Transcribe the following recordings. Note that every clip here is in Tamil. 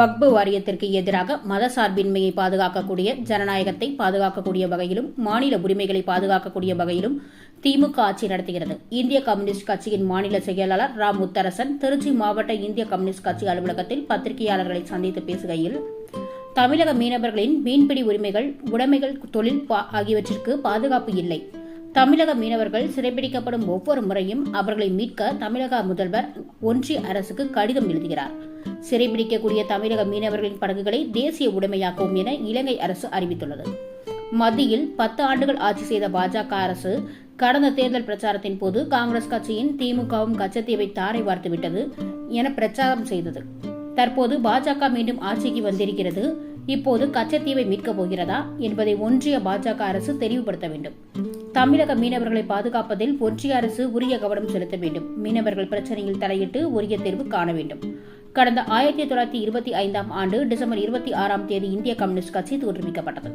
வக்பு வாரியத்திற்கு எதிராக மதசார்பின்மையை பாதுகாக்கக்கூடிய ஜனநாயகத்தை பாதுகாக்கக்கூடிய வகையிலும் மாநில உரிமைகளை பாதுகாக்கக்கூடிய வகையிலும் திமுக ஆட்சி நடத்துகிறது. இந்திய கம்யூனிஸ்ட் கட்சியின் மாநில செயலாளர் ரா முத்தரசன் திருச்சி மாவட்ட இந்திய கம்யூனிஸ்ட் கட்சி அலுவலகத்தில் பத்திரிகையாளர்களை சந்தித்து பேசுகையில் தமிழக மீனவர்களின் மீன்பிடி உரிமைகள் உடைமைகள் தொழில் பா- ஆகியவற்றிற்கு பாதுகாப்பு இல்லை. தமிழக மீனவர்கள் சிறைபிடிக்கப்படும் ஒவ்வொரு முறையும் அவர்களை மீட்க தமிழக முதல்வர் ஒன்றிய அரசுக்கு கடிதம் எழுதுகிறார். சிறைபிடிக்கக்கூடிய தமிழக மீனவர்களின் படகுகளை தேசிய உடைமையாக்கும் என இலங்கை அரசு அறிவித்துள்ளது. மத்தியில் பத்து ஆண்டுகள் ஆட்சி செய்த பாஜக அரசு கடந்த தேர்தல் பிரச்சாரத்தின் போது காங்கிரஸ் கட்சியின் திமுகவும் கச்சத்தீவை தாரை வார்த்துவிட்டது என பிரச்சாரம் செய்தது. தற்போது பாஜக மீண்டும் ஆட்சிக்கு வந்திருக்கிறது. இப்போது கச்சத்தீவை மீட்கப் போகிறதா என்பதை ஒன்றிய பாஜக அரசு தெளிவுபடுத்த வேண்டும். தமிழக மீனவர்களை பாதுகாப்பதில் ஒன்றிய அரசு உரிய கவனம் செலுத்த வேண்டும். மீனவர்கள் பிரச்சனையில் தலையிட்டு உரிய தீர்வு காண வேண்டும். கடந்த ஆயிரத்தி தொள்ளாயிரத்தி இருபத்தி ஐந்தாம் ஆண்டு டிசம்பர் இருபத்தி ஆறாம் தேதி இந்திய கம்யூனிஸ்ட் கட்சி தோற்றுவிக்கப்பட்டது.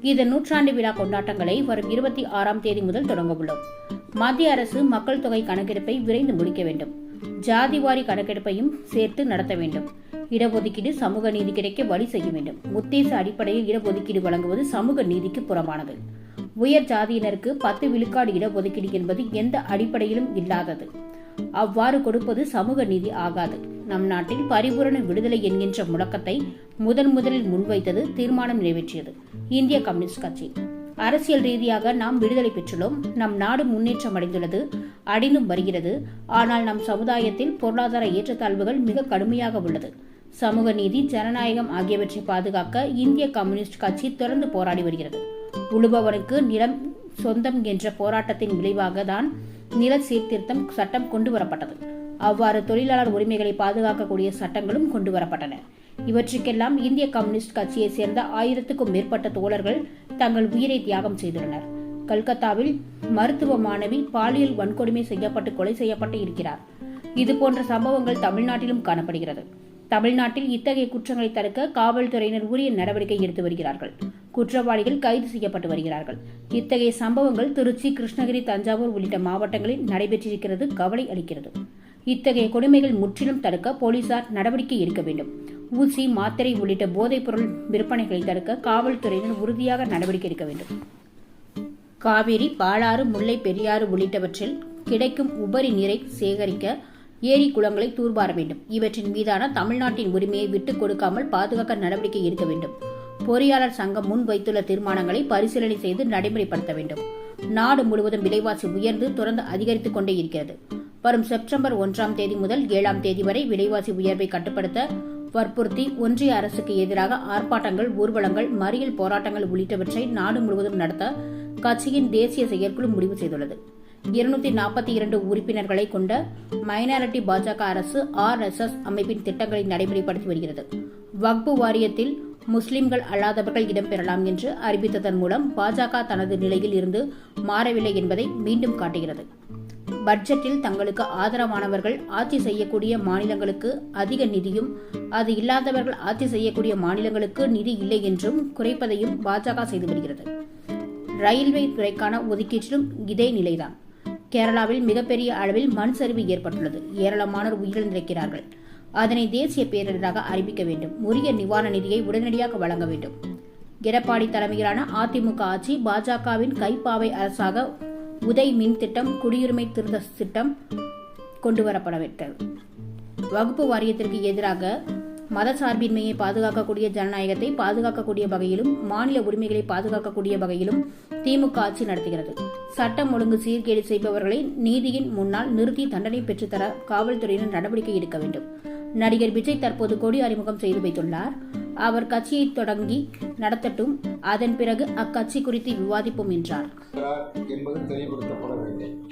இதன் நூற்றாண்டு விழா கொண்டாட்டங்களை வரும் இருபத்தி ஆறாம் தேதி முதல் தொடங்க உள்ளோம். மத்திய அரசு மக்கள் தொகை கணக்கெடுப்பை விரைந்து முடிக்க வேண்டும். ஜாதிவாரி கணக்கெடுப்பையும் சேர்த்து நடத்த வேண்டும். இடஒதுக்கீடு சமூக நீதி கிடைக்க வழி செய்ய வேண்டும். உத்தேச அடிப்படையில் இடஒதுக்கீடு வழங்குவது சமூக நீதிக்கு புறமானது உயர் ஜாதியினருக்கு பத்து விழுக்காடு இடஒதுக்கீடு என்பது எந்த அடிப்படையிலும் இல்லாதது. அவ்வாறு கொடுப்பது சமூக நீதி ஆகாது. நம் நாட்டில் பரிபூரண விடுதலை என்கின்ற முழக்கத்தை முதன் முதலில் முன்வைத்தது தீர்மானம் நிறைவேற்றியது. இந்திய கம்யூனிஸ்ட் கட்சி. அரசியல் ரீதியாக நாம் விடுதலை பெற்றுள்ளோம். நம் நாடு முன்னேற்றம் அடைந்துள்ளது அடைந்தும் வருகிறது. ஆனால் நம் சமுதாயத்தில் பொருளாதார ஏற்றத்தாழ்வுகள் மிக கடுமையாக உள்ளது. சமூக நீதி ஜனநாயகம் ஆகியவற்றை பாதுகாக்க இந்திய கம்யூனிஸ்ட் கட்சி தொடர்ந்து போராடி வருகிறது. உழுபவனுக்கு நிலம் சொந்தம் என்ற போராட்டத்தின் விளைவாக தான் நில சீர்திருத்தம் சட்டம் கொண்டு வரப்பட்டது அவ்வாறு தொழிலாளர் உரிமைகளை பாதுகாக்கக்கூடிய சட்டங்களும் கொண்டு வரப்பட்டன இவற்றுக்கெல்லாம் இந்திய கம்யூனிஸ்ட் கட்சியைச் சேர்ந்த ஆயிரத்துக்கும் மேற்பட்ட தோழர்கள் தங்கள் உயிரை தியாகம் செய்துள்ளனர். கல்கத்தாவில் மருத்துவ மாணவி பாலியல் வன்கொடுமை செய்யப்பட்டு கொலை செய்யப்பட்டு இருக்கிறார். இது போன்ற சம்பவங்கள் தமிழ்நாட்டிலும் காணப்படுகிறது. தமிழ்நாட்டில் இத்தகைய குற்றங்களை தடுக்க காவல்துறையினர் உரிய நடவடிக்கை எடுத்து வருகிறார்கள். குற்றவாளிகள் கைது செய்யப்பட்டு வருகிறார்கள். இத்தகைய சம்பவங்கள் திருச்சி கிருஷ்ணகிரி தஞ்சாவூர் உள்ளிட்ட மாவட்டங்களில் நடைபெற்றிருக்கிறது கவலை அளிக்கிறது. இத்தகைய கொடுமைகள் முற்றிலும் தடுக்க போலீசார் நடவடிக்கை எடுக்க வேண்டும். ஊசி மாத்திரை உள்ளிட்ட போதைப் பொருள் விற்பனைகளை தடுக்க காவல்துறையினர் உறுதியாக நடவடிக்கை எடுக்க வேண்டும். காவிரி பாலாறு முல்லை பெரியாறு உள்ளிட்டவற்றில் கிடைக்கும் உபரி நீரை சேகரிக்க ஏரி குளங்களை தூர்வார வேண்டும். இவற்றின் மீதான தமிழ்நாட்டின் உரிமையை விட்டுக் கொடுக்காமல் பாதுகாக்க நடவடிக்கை எடுக்க வேண்டும். பொறியாளர் சங்கம் முன் வைத்துள்ள தீர்மானங்களை பரிசீலனை செய்து நடைமுறைப்படுத்த வேண்டும். நாடு முழுவதும் விலைவாசி உயர்ந்து தொடர்ந்து அதிகரித்துக் கொண்டே இருக்கிறது. வரும் செப்டம்பர் ஒன்றாம் தேதி முதல் ஏழாம் தேதி வரை விலைவாசி உயர்வை கட்டுப்படுத்த வற்புறுத்தி ஒன்றிய அரசுக்கு எதிராக ஆர்ப்பாட்டங்கள் ஊர்வலங்கள் மறியல் போராட்டங்கள் உள்ளிட்டவற்றை நாடு முழுவதும் நடத்த கட்சியின் தேசிய செயற்குழு முடிவு செய்துள்ளது. இருநூத்தி நாற்பத்தி இரண்டு உறுப்பினர்களை கொண்ட மைனாரிட்டி பாஜக அரசு ஆர் எஸ் எஸ் அமைப்பின் திட்டங்களை நடைமுறைப்படுத்தி வருகிறது. வக்பு வாரியத்தில் முஸ்லிம்கள் அல்லாதவர்கள் இடம்பெறலாம் என்று அறிவித்ததன் மூலம் பாஜக தனது நிலையில் இருந்து மாறவில்லை என்பதை மீண்டும் காட்டுகிறது. பட்ஜெட்டில் தங்களுக்கு ஆதரவானவர்கள் ஆட்சி செய்யக்கூடிய மாநிலங்களுக்கு அதிக நிதியும் அது இல்லாதவர்கள் ஆட்சி செய்யக்கூடிய மாநிலங்களுக்கு நிதி இல்லை என்றும் குறைப்பதையும் பாஜக செய்து வருகிறது. ரயில்வே துறைக்கான ஒதுக்கீட்டிலும் இதே நிலைதான். கேரளாவில் மிகப்பெரிய அளவில் மண் சரிவு ஏற்பட்டுள்ளது. ஏராளமானோர் உயிரிழந்திருக்கிறார்கள். அதனை தேசிய பேரிடராக அறிவிக்க வேண்டும். உரிய நிவாரண நிதியை உடனடியாக வழங்க வேண்டும். எடப்பாடி தலைமையிலான அதிமுக ஆட்சி பாஜகவின் கைப்பாவை அரசாக உதய் மின் திட்டம் குடியுரிமை திருத்த திட்டம் கொண்டுவரப்படவிட்டது. வகுப்பு வாரியத்திற்கு எதிராக மதசார்பின்மையை பாதுகாக்கக்கூடிய ஜனநாயகத்தை பாதுகாக்கக்கூடிய வகையிலும் மாநில உரிமைகளை பாதுகாக்கக்கூடிய வகையிலும் திமுக ஆட்சி நடத்துகிறது. சட்டம் ஒழுங்கு சீர்கேடு செய்பவர்களை நீதியின் முன்னால் நிறுத்தி தண்டனை பெற்றுத்தர காவல்துறையினர் நடவடிக்கை எடுக்க வேண்டும். நடிகர் விஜய் தற்போது கொடி அறிமுகம் செய்து வைத்துள்ளார். அவர் கட்சியை தொடங்கி நடத்தட்டும் அதன் பிறகு அக்கட்சி குறித்து விவாதிப்போம் என்றார். என்பது தெளிவுபடுத்தப்பட வேண்டும்.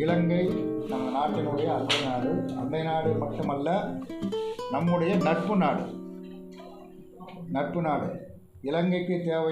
இலங்கை நம்ம நாட்டினுடைய அண்டை நாடு. அண்டை நாடு மட்டுமல்ல நம்முடைய நட்பு நாடு. நட்பு நாடு. இலங்கைக்கு தேவை